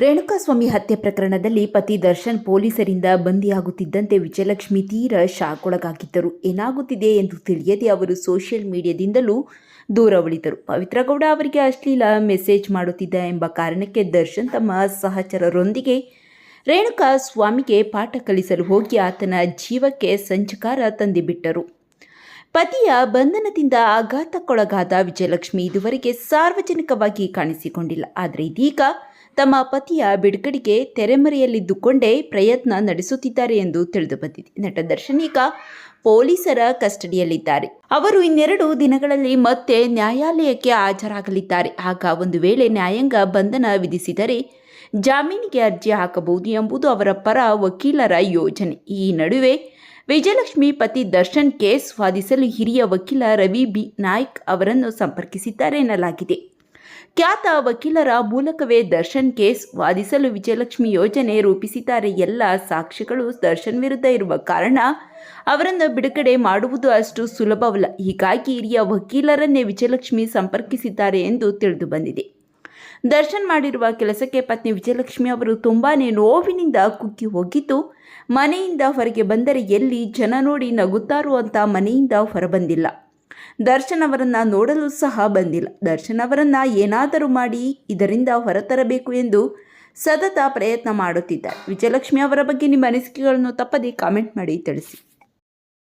ರೇಣುಕಾಸ್ವಾಮಿ ಹತ್ಯೆ ಪ್ರಕರಣದಲ್ಲಿ ಪತಿ ದರ್ಶನ್ ಪೊಲೀಸರಿಂದ ಬಂದಿಯಾಗುತ್ತಿದ್ದಂತೆ ವಿಜಯಲಕ್ಷ್ಮಿ ತೀರ ಶಾಕೊಳಗಾಗಿದ್ದರು ಏನಾಗುತ್ತಿದೆ ಎಂದು ತಿಳಿಯದೆ ಅವರು ಸೋಷಿಯಲ್ ಮೀಡಿಯಾದಿಂದಲೂ ದೂರ ಉಳಿದರು ಪವಿತ್ರಗೌಡ ಅವರಿಗೆ ಅಶ್ಲೀಲ ಮೆಸೇಜ್ ಮಾಡುತ್ತಿದ್ದ ಎಂಬ ಕಾರಣಕ್ಕೆ ದರ್ಶನ್ ತಮ್ಮ ಸಹಚರರೊಂದಿಗೆ ರೇಣುಕಾ ಸ್ವಾಮಿಗೆ ಪಾಠ ಕಲಿಸಲು ಹೋಗಿ ಆತನ ಜೀವಕ್ಕೆ ಸಂಚಕಾರ ತಂದಿಬಿಟ್ಟರು. ಪತಿಯ ಬಂಧನದಿಂದ ಆಘಾತಕ್ಕೊಳಗಾದ ವಿಜಯಲಕ್ಷ್ಮಿ ಇದುವರೆಗೆ ಸಾರ್ವಜನಿಕವಾಗಿ ಕಾಣಿಸಿಕೊಂಡಿಲ್ಲ. ಆದರೆ ಇದೀಗ ತಮ್ಮ ಪತಿಯ ಬಿಡುಗಡೆಗೆ ತೆರೆಮರೆಯಲ್ಲಿದ್ದುಕೊಂಡೇ ಪ್ರಯತ್ನ ನಡೆಸುತ್ತಿದ್ದಾರೆ ಎಂದು ತಿಳಿದು ಬಂದಿದೆ ನಟ ದರ್ಶನಿಕ ಪೊಲೀಸರ ಕಸ್ಟಡಿಯಲ್ಲಿದ್ದಾರೆ. ಅವರು ಇನ್ನೆರಡು ದಿನಗಳಲ್ಲಿ ಮತ್ತೆ ನ್ಯಾಯಾಲಯಕ್ಕೆ ಹಾಜರಾಗಲಿದ್ದಾರೆ. ಆಗ ಒಂದು ವೇಳೆ ನ್ಯಾಯಾಂಗ ಬಂಧನ ವಿಧಿಸಿದರೆ ಜಾಮೀನಿಗೆ ಅರ್ಜಿ ಹಾಕಬಹುದು ಎಂಬುದು ಅವರ ಪರ ವಕೀಲರ ಯೋಜನೆ. ಈ ನಡುವೆ ವಿಜಯಲಕ್ಷ್ಮಿ ಪತಿ ದರ್ಶನ್ ಕೇಸ್ ವಾದಿಸಲು ಹಿರಿಯ ವಕೀಲ ರವಿ ಬಿ. ನಾಯ್ಕ್ ಅವರನ್ನು ಸಂಪರ್ಕಿಸಿದ್ದಾರೆ ಎನ್ನಲಾಗಿದೆ ಖ್ಯಾತ ವಕೀಲರ ಮೂಲಕವೇ ದರ್ಶನ್ ಕೇಸ್ ವಾದಿಸಲು ವಿಜಯಲಕ್ಷ್ಮಿ ಯೋಜನೆ ರೂಪಿಸಿದ್ದಾರೆ. ಎಲ್ಲ ಸಾಕ್ಷಿಗಳು ದರ್ಶನ್ ವಿರುದ್ಧ ಇರುವ ಕಾರಣ ಅವರನ್ನು ಬಿಡುಗಡೆ ಮಾಡುವುದು ಅಷ್ಟು ಸುಲಭವಲ್ಲ. ಹೀಗಾಗಿ ಹಿರಿಯ ವಕೀಲರನ್ನೇ ವಿಜಯಲಕ್ಷ್ಮಿ ಸಂಪರ್ಕಿಸಿದ್ದಾರೆ ಎಂದು ತಿಳಿದು ಬಂದಿದೆ. ದರ್ಶನ್ ಮಾಡಿರುವ ಕೆಲಸಕ್ಕೆ ಪತ್ನಿ ವಿಜಯಲಕ್ಷ್ಮಿ ಅವರು ತುಂಬಾ ನೋವಿನಿಂದ ಕುಗ್ಗಿ ಹೋಗಿದ್ದು, ಮನೆಯಿಂದ ಹೊರಗೆ ಬಂದರೆ ಎಲ್ಲಿ ಜನ ನೋಡಿ ನಗುತ್ತಾರೋ ಅಂತ ಮನೆಯಿಂದ ಹೊರಬಂದಿಲ್ಲ. ದರ್ಶನ್ ಅವರನ್ನು ನೋಡಲು ಸಹ ಬಂದಿಲ್ಲ. ದರ್ಶನ್ ಅವರನ್ನು ಏನಾದರೂ ಮಾಡಿ ಇದರಿಂದ ಹೊರತರಬೇಕು ಎಂದು ಸತತ ಪ್ರಯತ್ನ ಮಾಡುತ್ತಿದ್ದಾರೆ. ವಿಜಯಲಕ್ಷ್ಮಿ ಅವರ ಬಗ್ಗೆ ನಿಮ್ಮ ಅನಿಸಿಕೆಗಳನ್ನು ತಪ್ಪದೇ ಕಾಮೆಂಟ್ ಮಾಡಿ ತಿಳಿಸಿ.